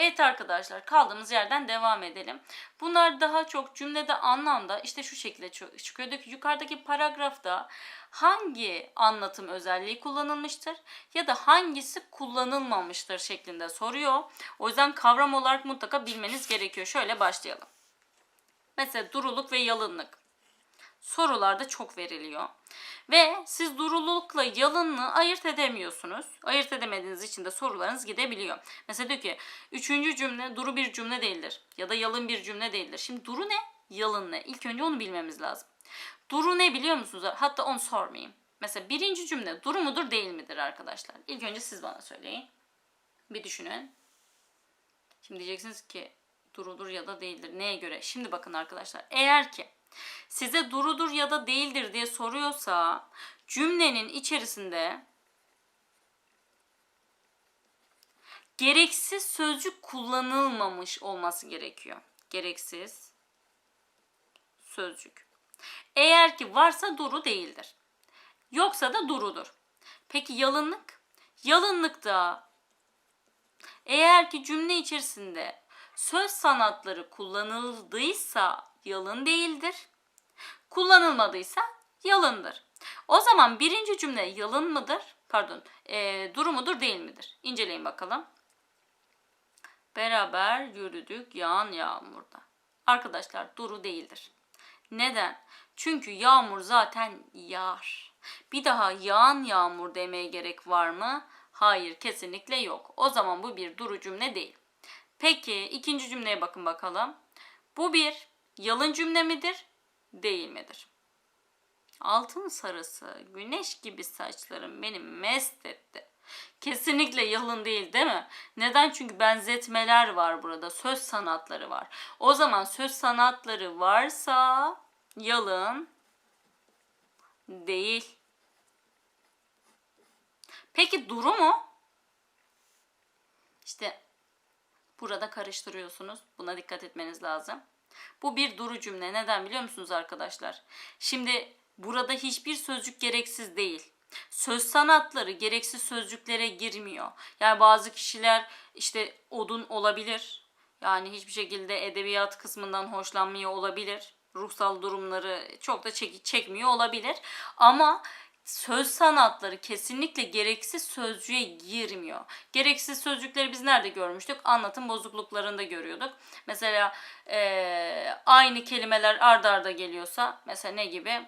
Evet arkadaşlar kaldığımız yerden devam edelim. Bunlar daha çok cümlede anlamda işte şu şekilde çıkıyor. Yukarıdaki paragrafta hangi anlatım özelliği kullanılmıştır ya da hangisi kullanılmamıştır şeklinde soruyor. O yüzden kavram olarak mutlaka bilmeniz gerekiyor. Şöyle başlayalım. Mesela duruluk ve yalınlık. Sorularda çok veriliyor. Ve siz durulukla yalınlığı ayırt edemiyorsunuz. Ayırt edemediğiniz için de sorularınız gidebiliyor. Mesela diyor ki üçüncü cümle duru bir cümle değildir. Ya da yalın bir cümle değildir. Şimdi duru ne? Yalın ne? İlk önce onu bilmemiz lazım. Duru ne biliyor musunuz? Hatta onu sormayayım. Mesela birinci cümle duru mudur değil midir arkadaşlar? İlk önce siz bana söyleyin. Bir düşünün. Şimdi diyeceksiniz ki durudur ya da değildir. Neye göre? Şimdi bakın arkadaşlar. Eğer ki size durudur ya da değildir diye soruyorsa cümlenin içerisinde gereksiz sözcük kullanılmamış olması gerekiyor. Gereksiz sözcük. Eğer ki varsa duru değildir. Yoksa da durudur. Peki yalınlık? Yalınlıkta eğer ki cümle içerisinde söz sanatları kullanıldıysa yalın değildir. Kullanılmadıysa yalındır. O zaman birinci cümle yalın mıdır? Pardon, e, duru mudur değil midir? İnceleyin bakalım. Beraber yürüdük yağan yağmurda. Arkadaşlar duru değildir. Neden? Çünkü yağmur zaten yağar. Bir daha yağan yağmur demeye gerek var mı? Hayır, kesinlikle yok. O zaman bu bir duru cümle değil. Peki ikinci cümleye bakın bakalım. Bu bir yalın cümle midir? Değil midir? Altın sarısı, güneş gibi saçlarım beni mest etti. Kesinlikle yalın değil değil mi? Neden? Çünkü benzetmeler var burada. Söz sanatları var. O zaman söz sanatları varsa yalın değil. Peki duru mu? İşte burada karıştırıyorsunuz. Buna dikkat etmeniz lazım. Bu bir duru cümle. Neden biliyor musunuz arkadaşlar? Şimdi burada hiçbir sözcük gereksiz değil. Söz sanatları gereksiz sözcüklere girmiyor. Yani bazı kişiler işte odun olabilir. Yani hiçbir şekilde edebiyat kısmından hoşlanmıyor olabilir. Ruhsal durumları çok da çek- çekmiyor olabilir. Ama söz sanatları kesinlikle gereksiz sözcüğe girmiyor. Gereksiz sözcükleri biz nerede görmüştük? Anlatım bozukluklarında görüyorduk. Mesela eee, aynı kelimeler ard arda geliyorsa mesela ne gibi?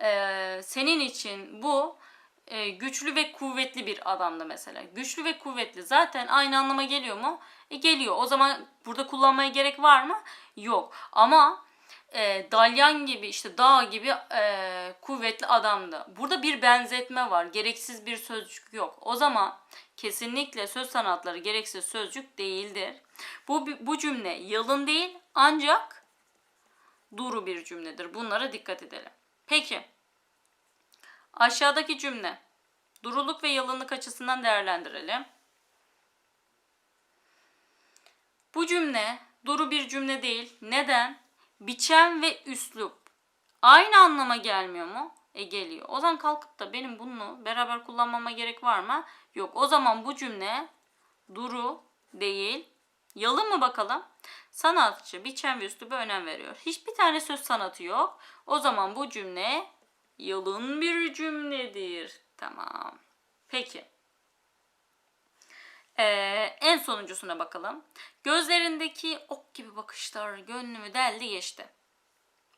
Eee, senin için bu e, güçlü ve kuvvetli bir adamdı mesela. Güçlü ve kuvvetli zaten aynı anlama geliyor mu? E, geliyor. O zaman burada kullanmaya gerek var mı? Yok. Ama e, dalyan gibi işte dağ gibi e, kuvvetli adamdı. Burada bir benzetme var. Gereksiz bir sözcük yok. O zaman kesinlikle söz sanatları gereksiz sözcük değildir. Bu bu cümle yalın değil ancak duru bir cümledir. Bunlara dikkat edelim. Peki. Aşağıdaki cümle. Duruluk ve yalınlık açısından değerlendirelim. Bu cümle duru bir cümle değil. Neden? Biçem ve üslup aynı anlama gelmiyor mu? E geliyor. O zaman kalkıp da benim bunu beraber kullanmama gerek var mı? Yok. O zaman bu cümle duru değil. Yalın mı bakalım? Sanatçı biçem ve üsluba önem veriyor. Hiçbir tane söz sanatı yok. O zaman bu cümle yalın bir cümledir. Tamam. Peki. Ee, en sonuncusuna bakalım. Gözlerindeki ok gibi bakışlar gönlümü deldi geçti.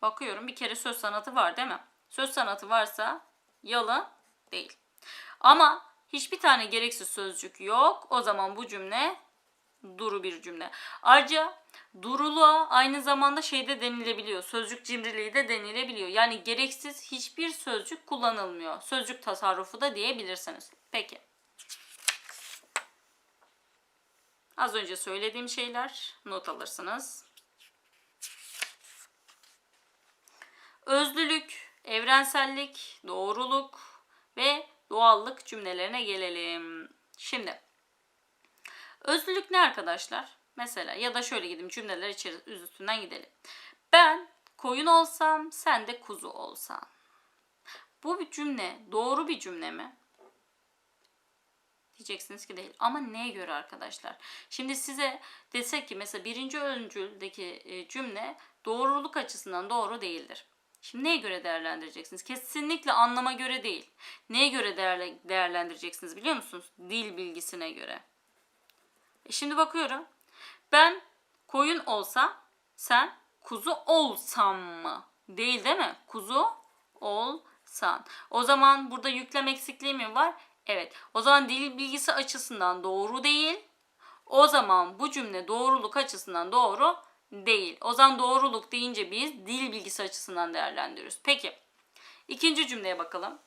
Bakıyorum bir kere söz sanatı var değil mi? Söz sanatı varsa yalın değil. Ama hiçbir tane gereksiz sözcük yok. O zaman bu cümle duru bir cümle. Ayrıca duruluğa aynı zamanda şeyde denilebiliyor. Sözcük cimriliği de denilebiliyor. Yani gereksiz hiçbir sözcük kullanılmıyor. Sözcük tasarrufu da diyebilirsiniz. Peki. Az önce söylediğim şeyler not alırsınız. Özlülük, evrensellik, doğruluk ve doğallık cümlelerine gelelim. Şimdi özlülük ne arkadaşlar? Mesela ya da şöyle gideyim cümleler içeri üstünden gidelim. Ben koyun olsam sen de kuzu olsan. Bu bir cümle doğru bir cümle mi? Diyeceksiniz ki değil. Ama neye göre arkadaşlar? Şimdi size desek ki mesela birinci öncüldeki e, cümle doğruluk açısından doğru değildir. Şimdi neye göre değerlendireceksiniz? Kesinlikle anlama göre değil. Neye göre değerle- değerlendireceksiniz biliyor musunuz? Dil bilgisine göre. E şimdi bakıyorum. Ben koyun olsam sen kuzu olsam mı? Değil değil mi? Kuzu olsan. O zaman burada yüklem eksikliği mi var? Evet. O zaman dil bilgisi açısından doğru değil. O zaman bu cümle doğruluk açısından doğru değil. O zaman doğruluk deyince biz dil bilgisi açısından değerlendiriyoruz. Peki. İkinci cümleye bakalım.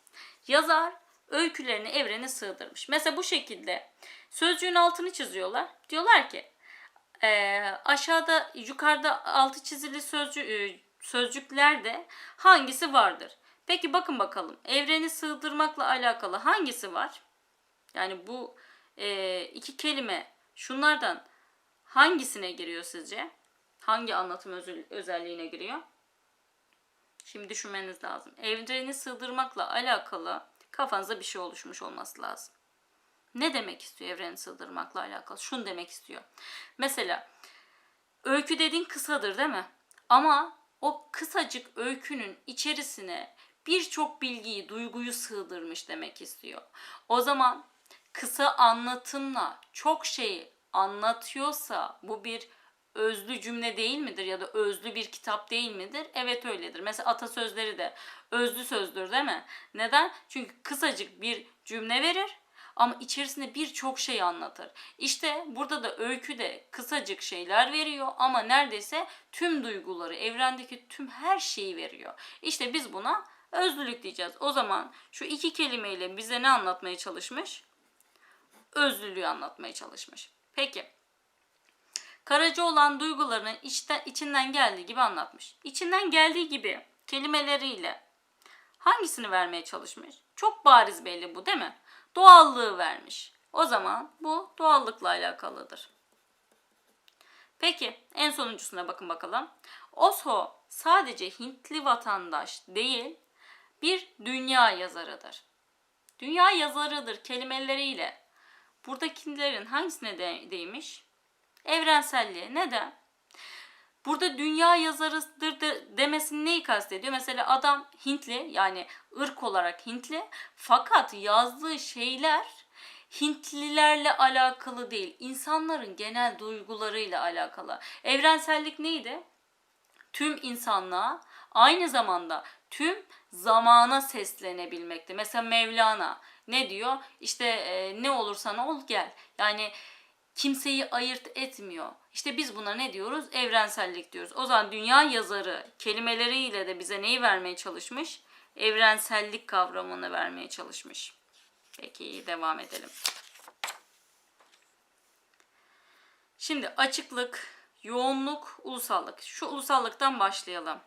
Yazar öykülerini evrene sığdırmış. Mesela bu şekilde sözcüğün altını çiziyorlar. Diyorlar ki e, aşağıda yukarıda altı çizili sözcü, e, sözcüklerde hangisi vardır? Peki bakın bakalım evreni sığdırmakla alakalı hangisi var? Yani bu e, iki kelime şunlardan hangisine giriyor sizce? Hangi anlatım özel- özelliğine giriyor? Şimdi düşünmeniz lazım. Evreni sığdırmakla alakalı kafanıza bir şey oluşmuş olması lazım. Ne demek istiyor evreni sığdırmakla alakalı? Şunu demek istiyor. Mesela öykü dediğin kısadır değil mi? Ama o kısacık öykünün içerisine birçok bilgiyi, duyguyu sığdırmış demek istiyor. O zaman kısa anlatımla çok şeyi anlatıyorsa bu bir özlü cümle değil midir ya da özlü bir kitap değil midir? Evet öyledir. Mesela atasözleri de özlü sözdür değil mi? Neden? Çünkü kısacık bir cümle verir ama içerisinde birçok şey anlatır. İşte burada da öyküde kısacık şeyler veriyor ama neredeyse tüm duyguları, evrendeki tüm her şeyi veriyor. İşte biz buna özlülük diyeceğiz. O zaman şu iki kelimeyle bize ne anlatmaya çalışmış? Özlülüğü anlatmaya çalışmış. Peki. Karaca olan duygularını içten, içinden geldiği gibi anlatmış. İçinden geldiği gibi kelimeleriyle hangisini vermeye çalışmış? Çok bariz belli bu değil mi? Doğallığı vermiş. O zaman bu doğallıkla alakalıdır. Peki en sonuncusuna bakın bakalım. Osho sadece Hintli vatandaş değil bir dünya yazarıdır. Dünya yazarıdır kelimeleriyle buradakilerin hangisine de- değmiş? Evrenselliğe. Neden? Burada dünya yazarıdır de, demesini neyi kastediyor? Mesela adam Hintli yani ırk olarak Hintli fakat yazdığı şeyler Hintlilerle alakalı değil. insanların genel duygularıyla alakalı. Evrensellik neydi? Tüm insanlığa aynı zamanda tüm zamana seslenebilmekte. Mesela Mevlana ne diyor? İşte e, ne olursan ol gel. Yani kimseyi ayırt etmiyor. İşte biz buna ne diyoruz? Evrensellik diyoruz. O zaman dünya yazarı kelimeleriyle de bize neyi vermeye çalışmış? Evrensellik kavramını vermeye çalışmış. Peki devam edelim. Şimdi açıklık, yoğunluk, ulusallık. Şu ulusallıktan başlayalım.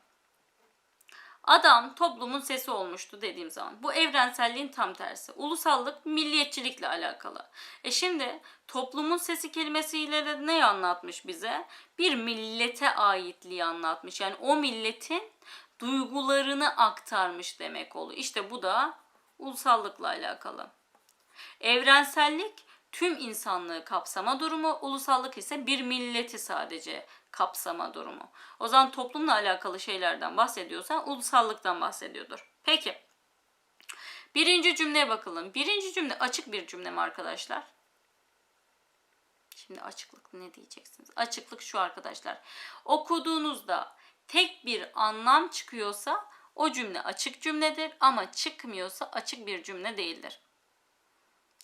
Adam toplumun sesi olmuştu dediğim zaman. Bu evrenselliğin tam tersi. Ulusallık milliyetçilikle alakalı. E şimdi toplumun sesi kelimesiyle de ne anlatmış bize? Bir millete aitliği anlatmış. Yani o milletin duygularını aktarmış demek oluyor. İşte bu da ulusallıkla alakalı. Evrensellik tüm insanlığı kapsama durumu, ulusallık ise bir milleti sadece kapsama durumu. O zaman toplumla alakalı şeylerden bahsediyorsan ulusallıktan bahsediyordur. Peki. Birinci cümleye bakalım. Birinci cümle açık bir cümle mi arkadaşlar? Şimdi açıklık ne diyeceksiniz? Açıklık şu arkadaşlar. Okuduğunuzda tek bir anlam çıkıyorsa o cümle açık cümledir ama çıkmıyorsa açık bir cümle değildir.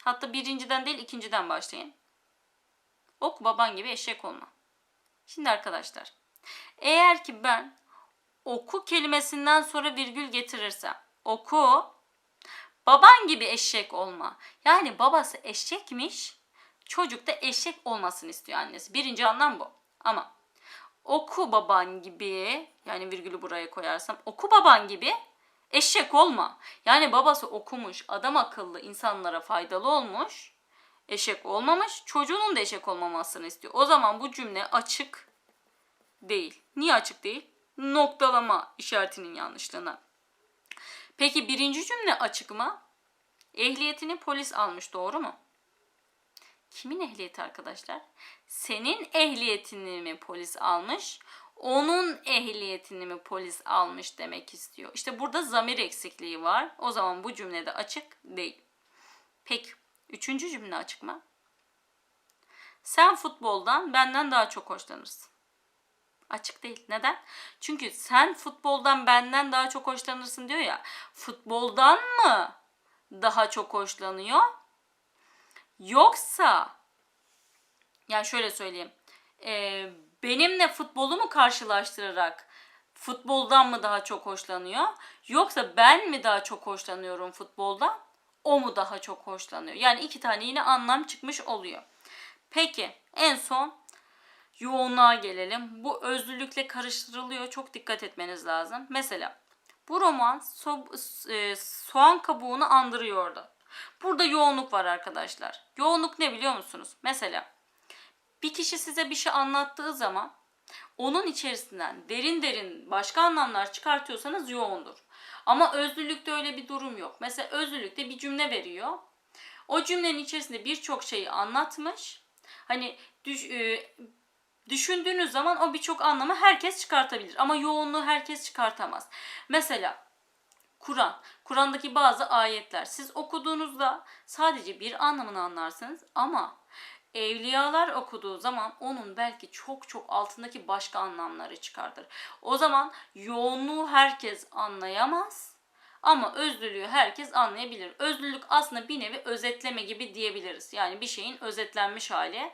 Hatta birinciden değil ikinciden başlayın. Ok baban gibi eşek olma. Şimdi arkadaşlar eğer ki ben oku kelimesinden sonra virgül getirirsem oku baban gibi eşek olma. Yani babası eşekmiş çocuk da eşek olmasını istiyor annesi. Birinci anlam bu. Ama oku baban gibi yani virgülü buraya koyarsam oku baban gibi eşek olma. Yani babası okumuş, adam akıllı insanlara faydalı olmuş, eşek olmamış, çocuğunun da eşek olmamasını istiyor. O zaman bu cümle açık değil. Niye açık değil? Noktalama işaretinin yanlışlığına. Peki birinci cümle açık mı? Ehliyetini polis almış doğru mu? Kimin ehliyeti arkadaşlar? Senin ehliyetini mi polis almış? Onun ehliyetini mi polis almış demek istiyor. İşte burada zamir eksikliği var. O zaman bu cümlede açık değil. Peki üçüncü cümle açık mı? Sen futboldan benden daha çok hoşlanırsın. Açık değil. Neden? Çünkü sen futboldan benden daha çok hoşlanırsın diyor ya. Futboldan mı daha çok hoşlanıyor? Yoksa yani şöyle söyleyeyim. Ee, benimle futbolumu karşılaştırarak futboldan mı daha çok hoşlanıyor? Yoksa ben mi daha çok hoşlanıyorum futboldan? O mu daha çok hoşlanıyor? Yani iki tane yine anlam çıkmış oluyor. Peki en son yoğunluğa gelelim. Bu özlülükle karıştırılıyor. Çok dikkat etmeniz lazım. Mesela bu roman so- e, soğan kabuğunu andırıyordu. Burada yoğunluk var arkadaşlar. Yoğunluk ne biliyor musunuz? Mesela bir kişi size bir şey anlattığı zaman onun içerisinden derin derin başka anlamlar çıkartıyorsanız yoğundur. Ama özlülükte öyle bir durum yok. Mesela özlülükte bir cümle veriyor. O cümlenin içerisinde birçok şeyi anlatmış. Hani düş, e, düşündüğünüz zaman o birçok anlamı herkes çıkartabilir. Ama yoğunluğu herkes çıkartamaz. Mesela Kur'an. Kur'an'daki bazı ayetler. Siz okuduğunuzda sadece bir anlamını anlarsınız ama evliyalar okuduğu zaman onun belki çok çok altındaki başka anlamları çıkartır. O zaman yoğunluğu herkes anlayamaz ama özlülüğü herkes anlayabilir. Özlülük aslında bir nevi özetleme gibi diyebiliriz. Yani bir şeyin özetlenmiş hali.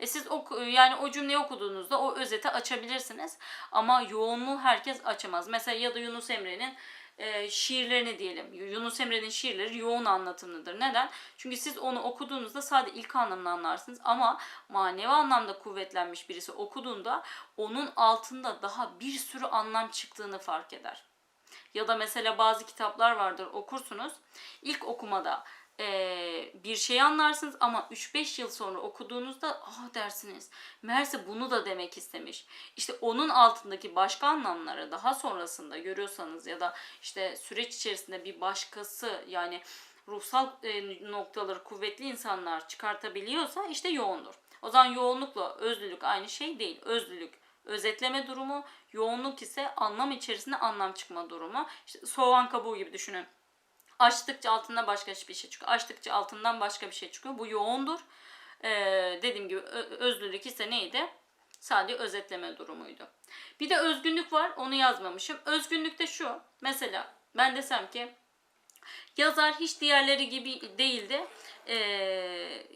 E siz oku, yani o cümleyi okuduğunuzda o özeti açabilirsiniz ama yoğunluğu herkes açamaz. Mesela ya da Yunus Emre'nin e, şiirlerini diyelim. Yunus Emre'nin şiirleri yoğun anlatımlıdır. Neden? Çünkü siz onu okuduğunuzda sadece ilk anlamını anlarsınız ama manevi anlamda kuvvetlenmiş birisi okuduğunda onun altında daha bir sürü anlam çıktığını fark eder. Ya da mesela bazı kitaplar vardır okursunuz. İlk okumada eee, bir şey anlarsınız ama 3-5 yıl sonra okuduğunuzda ah dersiniz. Meğerse bunu da demek istemiş. İşte onun altındaki başka anlamları daha sonrasında görüyorsanız ya da işte süreç içerisinde bir başkası yani ruhsal e, noktaları kuvvetli insanlar çıkartabiliyorsa işte yoğundur. O zaman yoğunlukla özlülük aynı şey değil. Özlülük özetleme durumu, yoğunluk ise anlam içerisinde anlam çıkma durumu. İşte soğan kabuğu gibi düşünün. Açtıkça altından başka bir şey çıkıyor. Açtıkça altından başka bir şey çıkıyor. Bu yoğundur. Ee, dediğim gibi özlülük ise neydi? Sadece özetleme durumuydu. Bir de özgünlük var. Onu yazmamışım. Özgünlük de şu. Mesela ben desem ki yazar hiç diğerleri gibi değildi. Ee,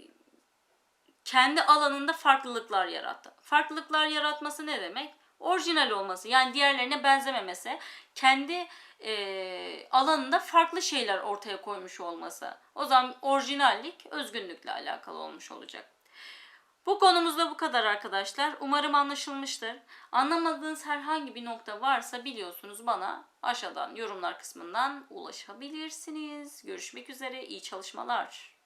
kendi alanında farklılıklar yarattı. Farklılıklar yaratması ne demek? Orijinal olması yani diğerlerine benzememesi, kendi e, alanında farklı şeyler ortaya koymuş olması. O zaman orijinallik özgünlükle alakalı olmuş olacak. Bu konumuzda bu kadar arkadaşlar. Umarım anlaşılmıştır. Anlamadığınız herhangi bir nokta varsa biliyorsunuz bana aşağıdan yorumlar kısmından ulaşabilirsiniz. Görüşmek üzere. iyi çalışmalar.